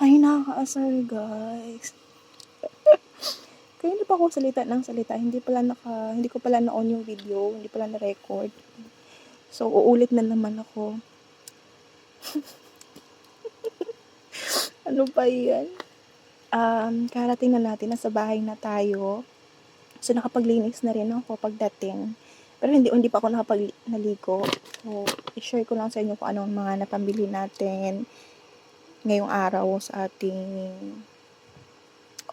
Ay, nakakaasar guys. Kaya hindi pa ako salita ng salita. Hindi pala naka, hindi ko pala na-on yung video. Hindi pala na-record. So, uulit na naman ako. ano ba yan? Um, karating na natin. Nasa bahay na tayo. So, nakapaglinis na rin ako pagdating. Pero hindi, hindi pa ako nakapagligo. So, i-share ko lang sa inyo kung anong mga napambili natin ngayong araw sa ating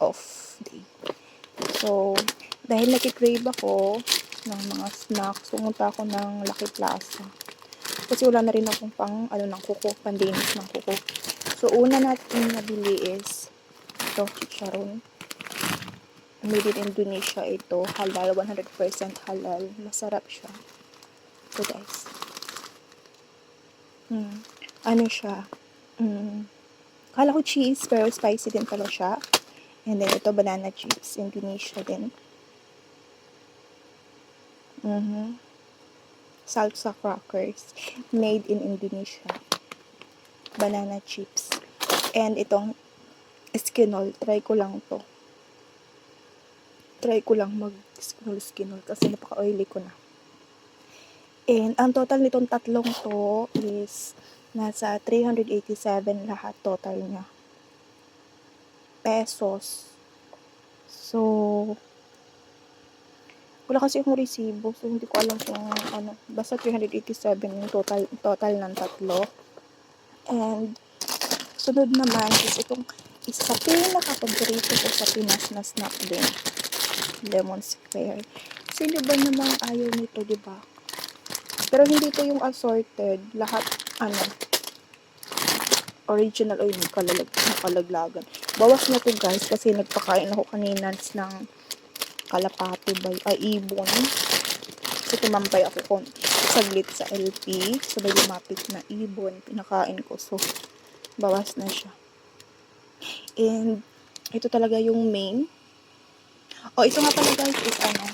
off day. So, dahil nakikrave ako ng mga snacks, pumunta ako ng Lucky Plaza. Kasi wala na rin akong pang, ano, ng kuko, pandinis ng kuko. So, una natin nabili is ito, chicharon. Made in Indonesia ito. Halal, 100% halal. Masarap siya. Ito guys. Hmm. Ano siya? Hmm. Kala ko cheese, pero spicy din pala siya. And then, ito, banana chips. Indonesia din. Mhm. Salsa crackers. Made in Indonesia. Banana chips. And itong eskinol. Try ko lang to. Try ko lang mag eskinol eskinol kasi napaka-oily ko na. And ang total nitong tatlong to is nasa 387 lahat total niya. Pesos. So, wala kasi akong resibo, so hindi ko alam kung ano. Basta 387 yung total, total ng tatlo. And, sunod naman is itong isa pinaka-paborito ko sa Pinas na snack din. Lemon Square. Sino ba namang ayaw nito, di ba? Pero hindi to yung assorted. Lahat, ano, original oy nakalag nakalaglagan. Bawas na to guys kasi nagpakain ako kanina ng kalapati ba ay ibon. So tumampay ako kon saglit sa LP. So may lumapit na ibon. Pinakain ko. So bawas na siya. And ito talaga yung main. Oh, ito nga pala guys is ano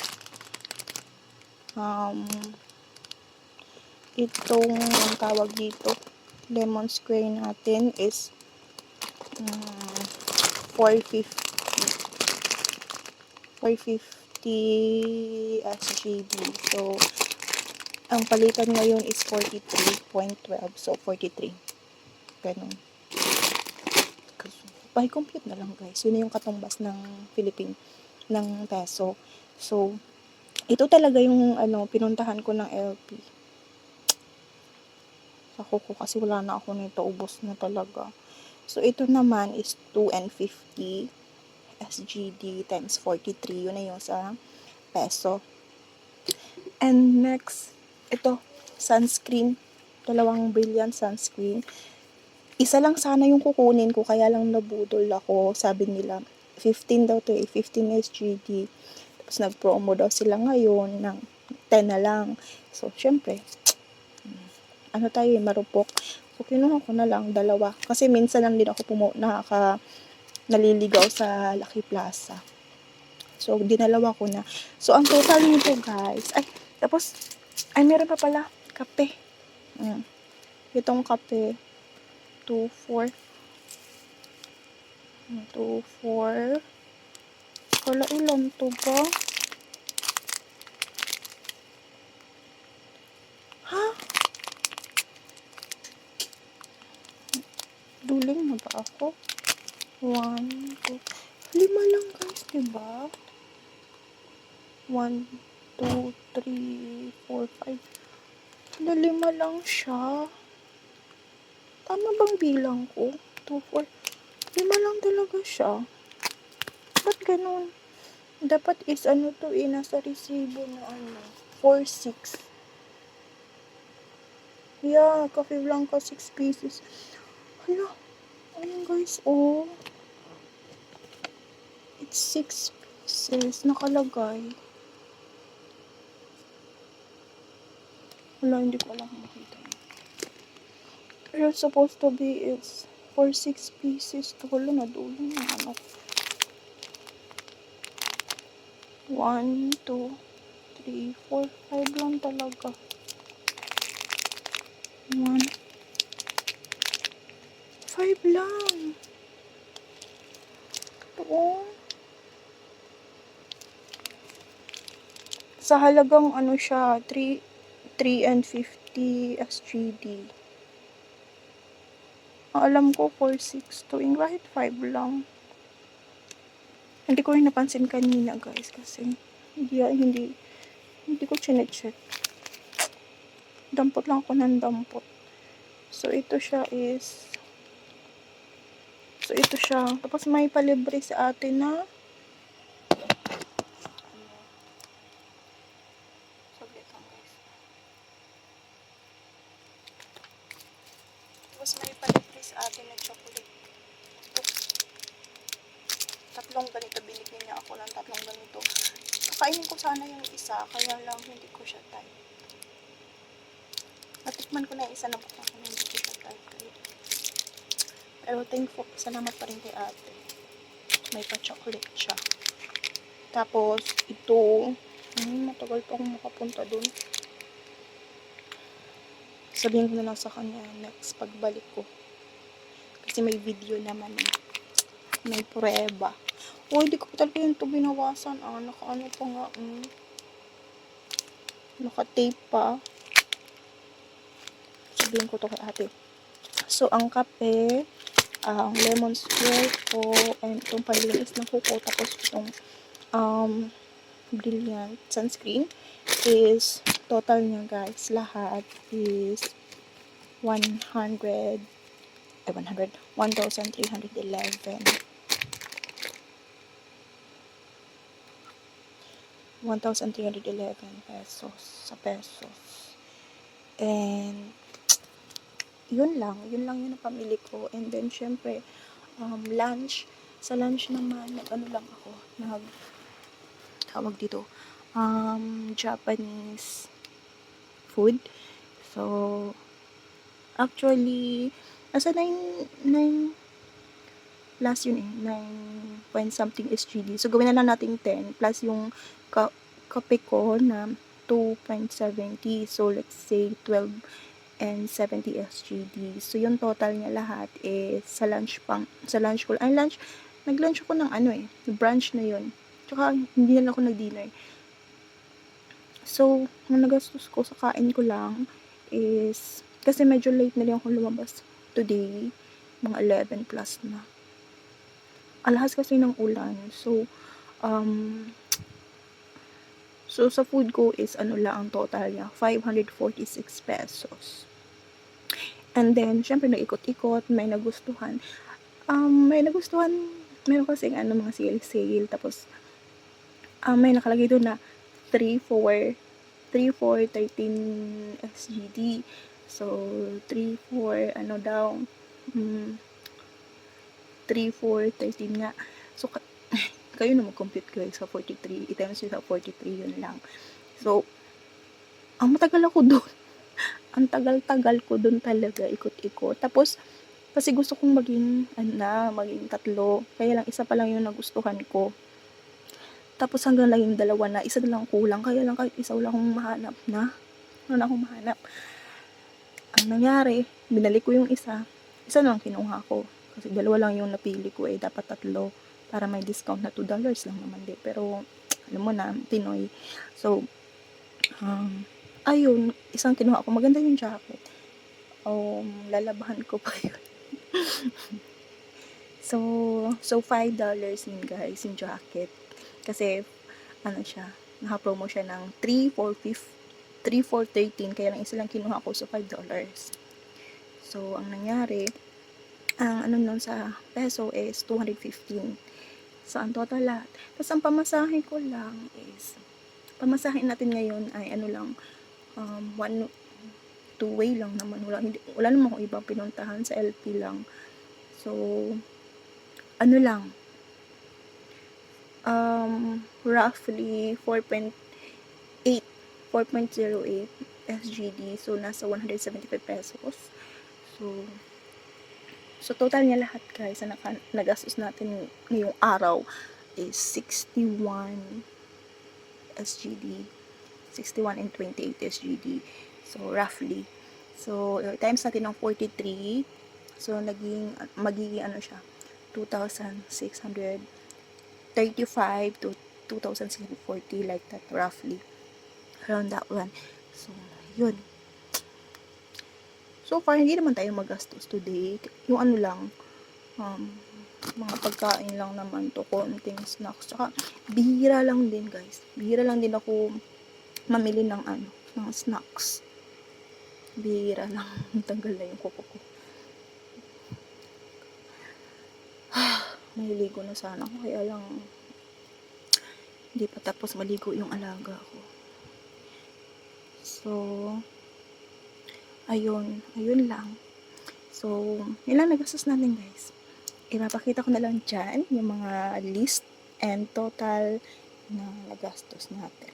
um itong ang tawag dito lemon square natin is um, 450 450 SGB so ang palitan ngayon is 43.12 so 43 ganun. By compute na lang guys. Yun na yung katumbas ng Philippine ng peso. So ito talaga yung ano pinuntahan ko ng LP sa kuko kasi wala na ako nito ubos na talaga. So ito naman is 2 and 50 SGD times 43 yun na yung sa peso. And next ito sunscreen. Dalawang brilliant sunscreen. Isa lang sana yung kukunin ko kaya lang nabudol ako. Sabi nila 15 daw to eh 15 SGD tapos nag-promo daw sila ngayon ng 10 na lang. So syempre ano tayo eh, marupok. So, kinuha ko na lang dalawa. Kasi minsan lang din ako pumu nakaka naliligaw sa Lucky Plaza. So, dinalawa ko na. So, ang total nito, guys, ay, tapos, ay, meron pa pala, kape. Ayan. Itong kape, 2, 4, 2, 4, wala ilan to ba? Ha? Duling na ba ako? One, two, lima lang guys, diba? One, two, three, four, five. Lima lang siya. Tama bang bilang ko? Two, four. Lima lang talaga siya. Ba't ganun? Dapat is ano to eh, nasa resibo na ano. Four, six. Yeah, Coffee Blanca, six pieces. Hala, ayun guys, oh. It's six pieces, nakalagay. Wala, hindi ko alam makita. Pero it's supposed to be is for six pieces. Wala na, dulo na ano. One, two, three, four, five lang talaga. One, Five lang. oh. Sa halagang ano siya, 3, 3 and 50 SGD. Alam ko, 4.6 to. Yung kahit 5 lang. Hindi ko rin napansin kanina, guys, kasi hindi, hindi, hindi ko chinecheck. Dampot lang ako ng dampot. So, ito siya is, so, ito siya. Tapos, may palibre sa atin na. Tapos, may palibre sa atin na chocolate. Tatlong ganito. Binigyan niya ako ng tatlong ganito. Kakainin ko sana yung isa, kaya lang hindi ko siya type. Natikman ko na yung isa na baka ko hindi ko siya type. Pero thankful, salamat pa rin kay ate. May pa-chocolate siya. Tapos, ito, hmm, matagal pa akong makapunta dun. Sabihin ko na lang sa kanya next pagbalik ko. Kasi may video naman eh. May prueba. Oh, hindi ko talaga yung ito binawasan. Ah, naka-ano pa nga. Mm. Naka-tape pa. Sabihin ko to kay ate. So, ang kape, ang lemon square ko, and itong panlinis ng kuko, tapos itong um, brilliant sunscreen is total niya guys, lahat is 100 eh 100 1,311 1,311 pesos sa pesos. And, yun lang. Yun lang yung napamili ko. And then, syempre, um, lunch. Sa lunch naman, nag-ano lang ako. Nag, tawag dito, um, Japanese food. So, actually, nasa 9, 9 plus yun eh, 9 point something SGD. So, gawin na lang natin 10 plus yung ka kape ko na 2.70. So, let's say 12 and 70 SGD. So, yung total niya lahat is sa lunch pang, sa lunch ko. Ay, lunch, nag-lunch ako ng ano eh, brunch na yun. Tsaka, hindi na ako nag-dinner. So, ang nagastos ko sa kain ko lang is, kasi medyo late na rin ako lumabas today. Mga 11 plus na. Alahas kasi ng ulan. So, um, so sa food ko is ano lang ang total niya, 546 pesos. And then, syempre nag-ikot-ikot, may nagustuhan. Um, may nagustuhan, meron kasi ano mga sale-sale, tapos um, may nakalagay doon na 3 for 3 for 13 SGD. So, 3 for ano daw, mm, 3 for 13 nga. So, kayo na mag-compute guys sa 43. I-times nyo sa 43 yun lang. So, ang matagal ako doon. ang tagal-tagal ko doon talaga, ikot-ikot. Tapos, kasi gusto kong maging, ano maging tatlo. Kaya lang, isa pa lang yung nagustuhan ko. Tapos hanggang lang yung dalawa na, isa na lang kulang. Kaya lang kahit isa wala akong mahanap na. Wala na akong mahanap. Ang nangyari, binalik ko yung isa. Isa na lang kinuha ko. Kasi dalawa lang yung napili ko eh. Dapat tatlo. Para may discount na $2 lang naman din. Pero, alam mo na, Pinoy. So, um, ayun, isang kinuha ko. Maganda yung jacket. Um, lalabahan ko pa yun. so, so $5 yun guys, yung jacket. Kasi, ano siya, naka-promo siya ng 3 for 5 3 for 13, kaya lang isa lang kinuha ko so $5. So, ang nangyari, ang ano nun sa peso is 215. So, ang total lahat. Tapos, ang pamasahe ko lang is, pamasahe natin ngayon ay ano lang, um, one, two way lang naman. Wala, hindi, wala naman akong ibang pinuntahan sa LP lang. So, ano lang, um, roughly 4.8 4.08 SGD. So, nasa 175 pesos. So, so total niya lahat guys na nagastos natin ngayong araw is 61 SGD. 61 and 28 SGD. So, roughly. So, times natin ng 43. So, naging, magiging ano siya, 2,600 35 to 2,040 like that roughly around that one so yun so far hindi naman tayo magastos today. Yung ano lang um, mga pagkain lang naman to konting snacks. Tsaka bihira lang din guys. Bihira lang din ako mamili ng ano ng snacks. Bihira lang. Tanggal na yung kuko ko. Naliligo na sana ako, kaya lang hindi pa tapos maligo yung alaga ko. So, ayun, ayun lang. So, yun lang nagastos natin guys. Ipapakita ko na lang dyan yung mga list and total na nagastos natin.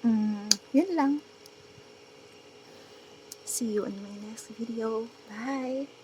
Mm, yun lang. See you in my next video. Bye!